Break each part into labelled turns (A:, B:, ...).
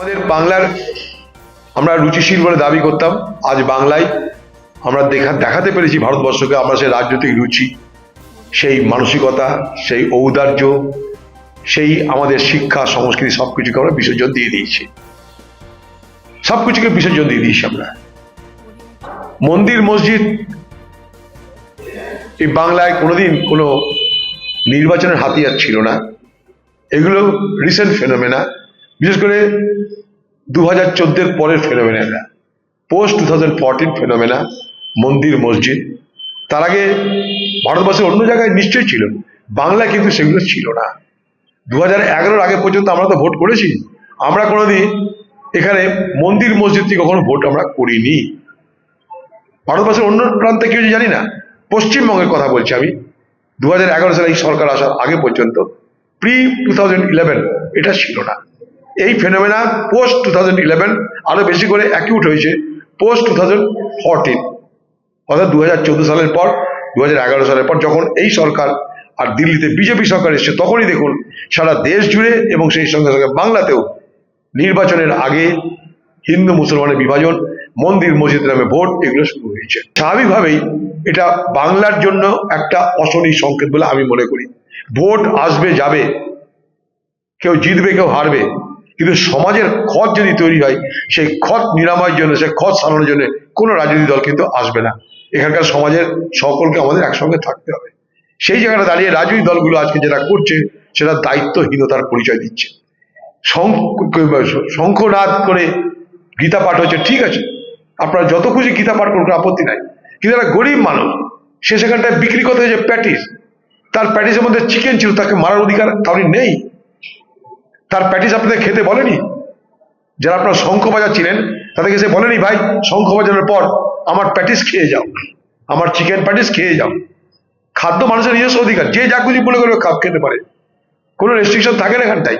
A: আমাদের বাংলার আমরা রুচিশীল বলে দাবি করতাম, আজ বাংলায় আমরা দেখা দেখাতে পেরেছি ভারতবর্ষকে, আমরা সেই রাজনৈতিক রুচি, সেই মানসিকতা, সেই ঔদার্য, সেই আমাদের শিক্ষা, সংস্কৃতি সব কিছুকে আমরা বিসর্জন দিয়ে দিয়েছি। সব কিছুকে বিসর্জন দিয়ে দিয়েছি আমরা। মন্দির, মসজিদ, এই বাংলায় কোনোদিন কোনো নির্বাচনের হাতিয়ার ছিল না। এগুলো রিসেন্ট ফেনোমেনা বিশেষ করে দু হাজার চোদ্দের পরের phenomena post two thousand fourteen phenomena মন্দির, মসজিদ। তার আগে ভারতবর্ষের অন্য জায়গায় নিশ্চয়ই ছিল। বাংলায় কিন্তু সেগুলো ছিল না। দু হাজার এগারোর আগে পর্যন্ত আমরা তো ভোট করেছি। আমরা কোনোদিন এখানে মন্দির, মসজিদ থেকে কখনো ভোট আমরা করিনি। ভারতবর্ষের অন্য প্রান্তে কি হয়েছে জানি না। পশ্চিমবঙ্গের কথা বলছি আমি। দু হাজার এগারো সালে এই সরকার আসার আগে পর্যন্ত। প্রি টু থাউজেন্ড ইলেভেন এটা ছিল না। এই phenomena post two thousand eleven আরও বেশি করে অ্যাকিউট হয়েছে পোস্ট টু থাউজেন্ড ফোরটিন অর্থাৎ দু হাজার চোদ্দ সালের পর দু হাজার এগারো সালের পর যখন এই সরকার আর দিল্লিতে বিজেপি সরকার এসছে, তখনই দেখুন সারা দেশ জুড়ে এবং সেই সঙ্গে সঙ্গে বাংলাতেও নির্বাচনের আগে হিন্দু মুসলমানের বিভাজন, মন্দির মসজিদ নামে ভোট, এগুলো শুরু হয়েছে। স্বাভাবিকভাবেই এটা বাংলার জন্য একটা অশনি সংকেত বলে আমি মনে করি। ভোট আসবে, যাবে। কেউ জিতবে, কেউ হারবে। কিন্তু সমাজের ক্ষত যদি তৈরি হয়, সেই ক্ষত নিরাময়ের জন্য, সেই ক্ষত সারানোর জন্য কোনো রাজনৈতিক দল কিন্তু আসবে না। এখানকার সমাজের সকলকে আমাদের একসঙ্গে থাকতে হবে। সেই জায়গাটা দাঁড়িয়ে রাজনৈতিক দলগুলো আজকে যেটা করছে, সেটা দায়িত্বহীনতার পরিচয় দিচ্ছে। শঙ্খ- শঙ্খনাদ করে গীতা পাঠ হচ্ছে, ঠিক আছে। আপনারা যত খুশি গীতা পাঠ করুন আপত্তি নাই। কিন্তু একটা গরিব মানুষ, সে সেখানটায় বিক্রি করতে হয়েছে প্যাটিস, তার প্যাটিসের মধ্যে চিকেন ছিল, তাকে মারার অধিকার কারণ নেই। তার প্যাটিস আপনাদের খেতে বলেনি? যারা আপনার শঙ্খ বাজাচ্ছিলেন তাদেরকে সে বলেনি, ভাই শঙ্খ বাজানোর পর আমার প্যাটিস খেয়ে যাও। আমার চিকেন প্যাটিস খেয়ে যাও। খাদ্য মানুষের নিজস্ব অধিকার। যে যা খুশি বলে করে খাপ খেতে পারে। কোনো রেস্ট্রিকশন থাকে না এখানটায়।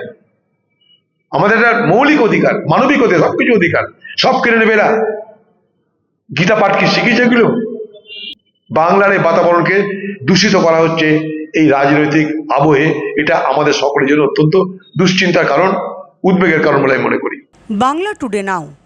A: আমাদের একটা মৌলিক অধিকার, মানবিক অধিকার, সবকিছু অধিকার। সব কেড়ে নেবে এরা। গীতা পাঠ কি শিখিয়েছে এগুলো? বাংলার এই বাতাবরণকে দূষিত করা হচ্ছে। এই রাজনৈতিক আবহে এটা আমাদের সকলের জন্য অত্যন্ত দুশ্চিন্তার কারণ, উদ্বেগের কারণ বলে আমি মনে করি।
B: বাংলা টুডে নাও